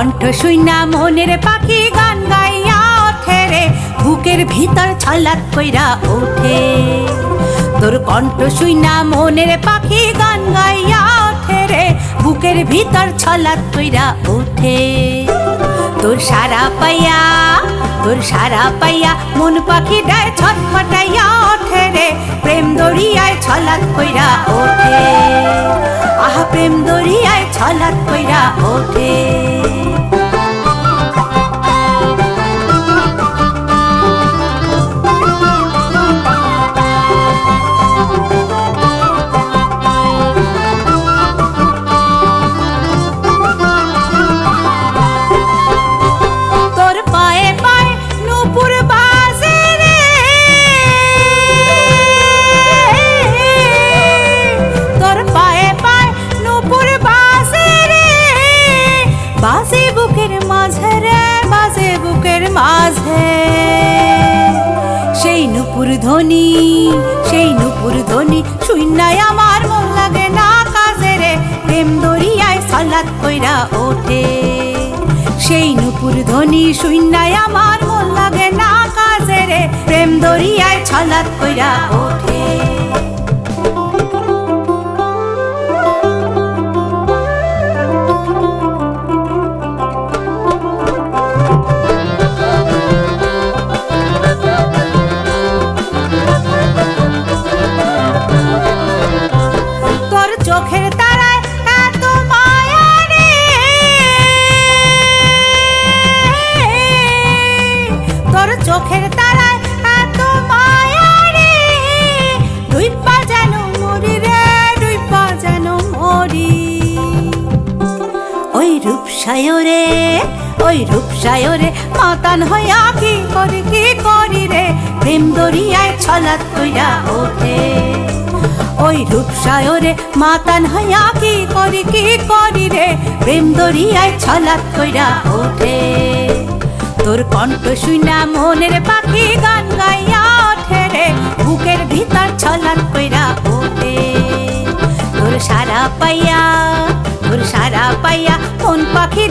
কণ্ঠ শুইনা মনের পাখি গান গাইয়া ওঠে রে। বুকের ভিতর ছলাৎ কইরা ওঠে। তোর কণ্ঠ শুইনা মনের পাখি গান গাইয়া ওঠে রে। বুকের ভিতর ছলাৎ কইরা ওঠে। তোর সারা পাইয়া, তোর সারা পাইয়া মন পাখি ডায় ছটফটাইয়া ওঠে রে। প্রেম দরিয়ায় ছলাৎ কইরা ওঠে। দরিয়ায় ছলাৎ কইরা ওঠে বুকের মাঝে রে বাজে বুকের মাঝে। সেই নূপুর ধ্বনি, সেই নূপুর ধ্বনি শূন্যায় আমার মন লাগে না কাজে রে, প্রেম দরিয়ায় সালাত কইরা ওঠে। সেই নুপুর ধ্বনি শূন্যায় আমার মন লাগে না কাজে রে, প্রেম দরিয়ায় ছলাৎ কইরা ওঠে। চোখের তারায় এত মায়া রে। পা যেন মরি রে পা যেন মরি। ওই রূপসায়রে ওই রূপসায়রে মাতান হইয়া কি করি কি করি রে? প্রেম দরিয়ায় ছলাৎ কইরা ওঠে। ওই রূপসায়রে মাতান হইয়া কি করি কি করি রে? প্রেম দরিয়ায় ছলাৎ কইরা ওঠে। তোর কণ্ঠ শুনা মনের পাখি গান গাইয়া ওঠে রে। বুকের ভিতর ছলন কইরা ওঠে। তোর সারা পাইয়া, তোর সারা পাইয়া কোন পাখি